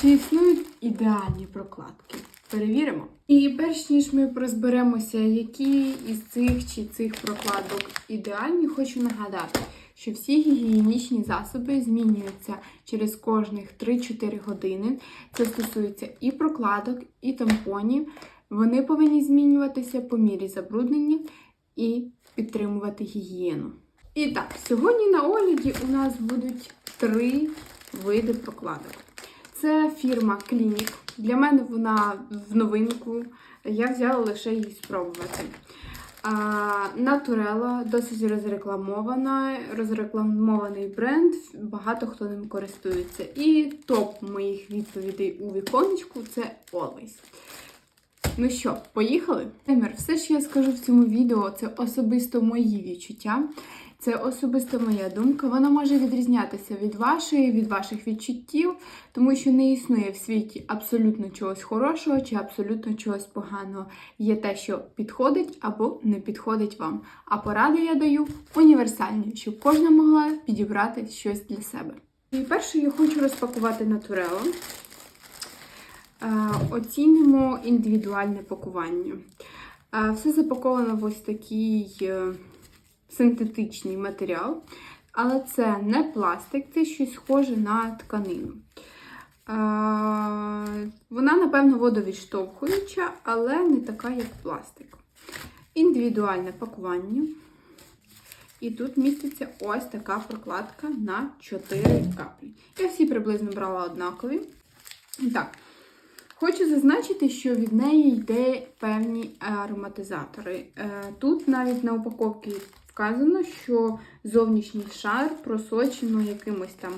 Чи існують ідеальні прокладки? Перевіримо. І перш ніж ми розберемося, які із цих чи цих прокладок ідеальні, хочу нагадати, що всі гігієнічні засоби змінюються через кожних 3-4 години. Це стосується і прокладок, і тампонів. Вони повинні змінюватися по мірі забруднення і підтримувати гігієну. І так, сьогодні на огляді у нас будуть три види прокладок. Це фірма Clinic. Для мене вона в новинку. Я взяла лише її спробувати. Натурела досить розрекламована, розрекламований бренд, багато хто ним користується. І топ моїх відповідей у віконечку це Always. Ну що, поїхали? Все, що я скажу в цьому відео, це особисто мої відчуття. Це особисто моя думка. Вона може відрізнятися від вашої, від ваших відчуттів, тому що не існує в світі абсолютно чогось хорошого чи абсолютно чогось поганого. Є те, що підходить або не підходить вам. А поради я даю універсальні, щоб кожна могла підібрати щось для себе. І перше я хочу розпакувати натурело. Е, Оцінимо індивідуальне пакування. Е, Все запаковано в ось такий е, синтетичний матеріал, але це не пластик, це щось схоже на тканину. Вона, напевно, водовідштовхуюча, але не така, як пластик. Індивідуальне пакування. І тут міститься ось така прокладка на 4 каплі. Я всі приблизно брала однакові. Так. Хочу зазначити, що від неї йде певні ароматизатори. Е, Тут навіть на упаковці вказано, що зовнішній шар просочено якимось там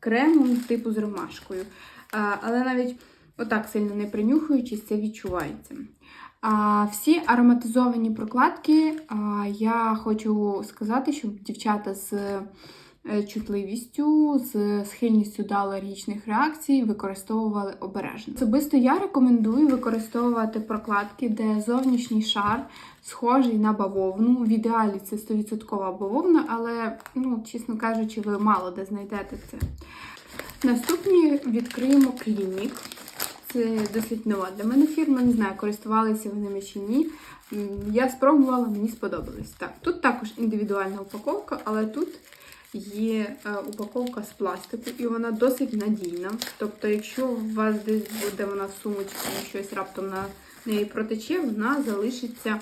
кремом типу з ромашкою. Але навіть отак сильно не принюхуючись, це відчувається. А всі ароматизовані прокладки я хочу сказати, щоб дівчата з чутливістю, з схильністю до алергічних реакцій використовували обережно. Особисто я рекомендую використовувати прокладки, де зовнішній шар схожий на бавовну. В ідеалі це 100% бавовна, але, ну, чесно кажучи, ви мало де знайдете це. Наступні відкриємо клінік. Це досить нова для мене фірма, не знаю, користувалися ви ними чи ні. Я спробувала, мені сподобалось. Так, тут також індивідуальна упаковка, але тут є е, упаковка з пластику, і вона досить надійна. Тобто, якщо у вас десь буде вона в сумочці, і щось раптом на неї протече, вона залишиться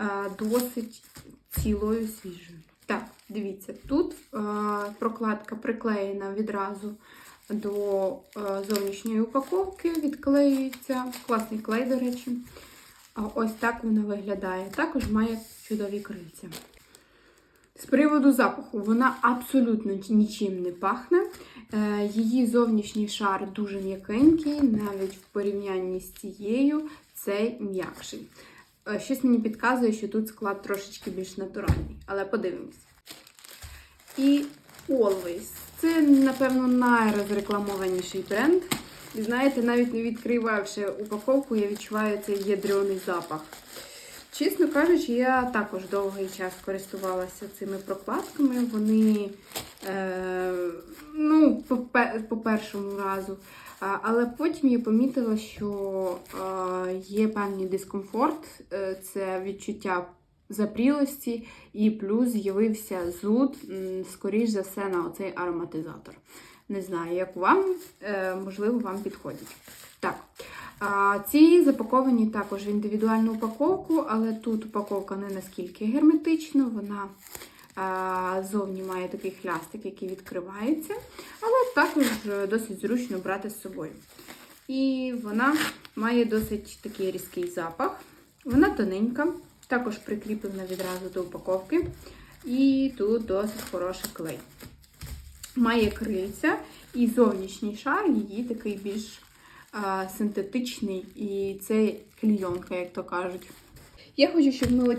е, досить цілою свіжою. Так, дивіться, тут е, прокладка приклеєна відразу до зовнішньої упаковки, відклеюється. Класний клей, до речі. Ось так вона виглядає. Також має чудові крильця. З приводу запаху, вона абсолютно нічим не пахне. Е, Її зовнішній шар дуже м'якенький, навіть в порівнянні з цією цей м'якший. Е, Щось мені підказує, що тут склад трошечки більш натуральний, але подивимось. І Always. Це, напевно, найрозрекламованіший бренд. І знаєте, навіть не відкривавши упаковку, я відчуваю цей ядрений запах. Чесно кажучи, я також довгий час користувалася цими прокладками. Вони, е, ну, по, по першому разу. Але потім я помітила, що е, є певний дискомфорт, е, це відчуття запрілості, і плюс з'явився зуд, скоріш за все, на оцей ароматизатор. Не знаю, як вам, е, можливо, вам підходять. Так. Ці запаковані також в індивідуальну упаковку, але тут упаковка не наскільки герметична, вона зовні має такий хлястик, який відкривається, але також е, досить зручно брати з собою. І вона має досить такий різкий запах. Вона тоненька, також прикріплена відразу до упаковки. І тут досить хороший клей. Має крильця і зовнішній шар її такий більш синтетичний, і це клійонка, як то кажуть. Я хочу, щоб ми